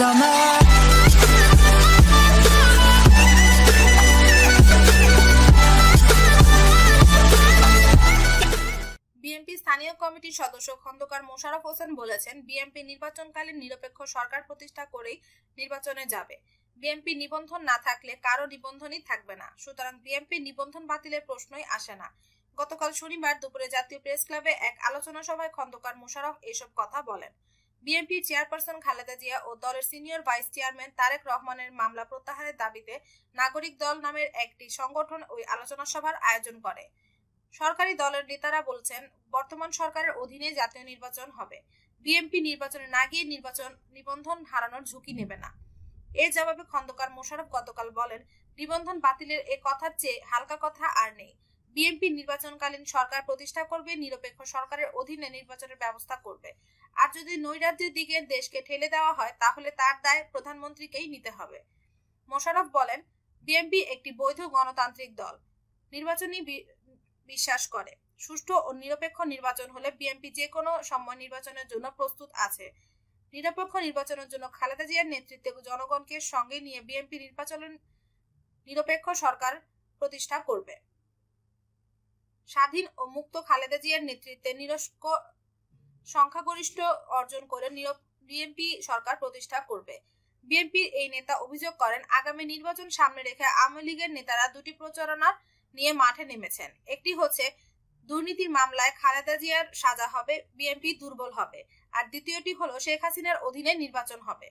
BNP স্থানীয় কমিটির সদস্য খন্দকার মোশাররফ হোসেন বলেছেন বিএনপি নির্বাচনকালীন নিরপেক্ষ সরকার প্রতিষ্ঠা করেই নির্বাচনে যাবে। বিএনপি নিবন্ধন না থাকলে কারও নিবন্ধনই থাকবে না। সুতরাং বিএনপি নিবন্ধন বাতিলের প্রশ্নই আসে না। গতকাল শনিবার দুপুরে জাতীয় প্রেস ক্লাবে এক আলোচনা সভায় খন্দকার মোশাররফ এসব কথা বলেন। বিএনপি চেয়ারপারসন খালেদা জিয়া ও দলের সিনিয়র ভাইস চেয়ারম্যান তারেক রহমানের মামলা প্রত্যাহারের দাবিতে নাগরিক দল নামের একটি সংগঠন ওই আলোচনা সভার আয়োজন করে। সরকারি দলের নেতারা বলছেন, বর্তমান সরকারের অধীনে জাতীয় নির্বাচন হবে। বিএনপি নির্বাচনে না গিয়ে নির্বাচন নিবন্ধন হারানোর ঝুঁকি নেবে না। এর জবাবে খন্দকার মোশারফ গতকাল বলেন, নিবন্ধন বাতিলের এ কথার চেয়ে হালকা কথা আর নেই। বিএনপি নির্বাচনকালীন সরকার প্রতিষ্ঠা করবে, নিরপেক্ষ সরকারের অধীনে নির্বাচনের ব্যবস্থা করবে। আর যদি নৈরাজ্যের দিকে দেশকে ঠেলে দেওয়া হয়, তাহলে তার দায় প্রধানমন্ত্রীকেই নিতে হবে। মোশাররফ বলেন, বিএনপি একটি বৈধ গণতান্ত্রিক দল। নির্বাচনী বিশ্বাস করে। সুষ্ঠু ও নিরপেক্ষ নির্বাচন হলে বিএনপি যে কোনো সময় নির্বাচনের জন্য প্রস্তুত আছে। নিরপেক্ষ নির্বাচনের জন্য খালেদা জিয়ার নেতৃত্বে জনগণকে সঙ্গে নিয়ে বিএনপি নির্বাচন নিরপেক্ষ সরকার প্রতিষ্ঠা করবে। স্বাধীন ও মুক্ত খালেদা জিয়ার নেতৃত্বে নিরস্ক সংখ্যাগরিষ্ঠ অর্জন করে বিএনপি সরকার প্রতিষ্ঠা করবে। বিএনপির এই নেতা অভিযোগ করেন, আগামী নির্বাচন সামনে রেখে আওয়ামী লীগের নেতারা দুটি প্রচারণার নিয়ে মাঠে নেমেছেন। একটি হচ্ছে, দুর্নীতির মামলায় খালেদা জিয়ার সাজা হবে বিএনপি দুর্বল হবে। আর দ্বিতীয়টি হলো, শেখ হাসিনার অধীনে নির্বাচন হবে।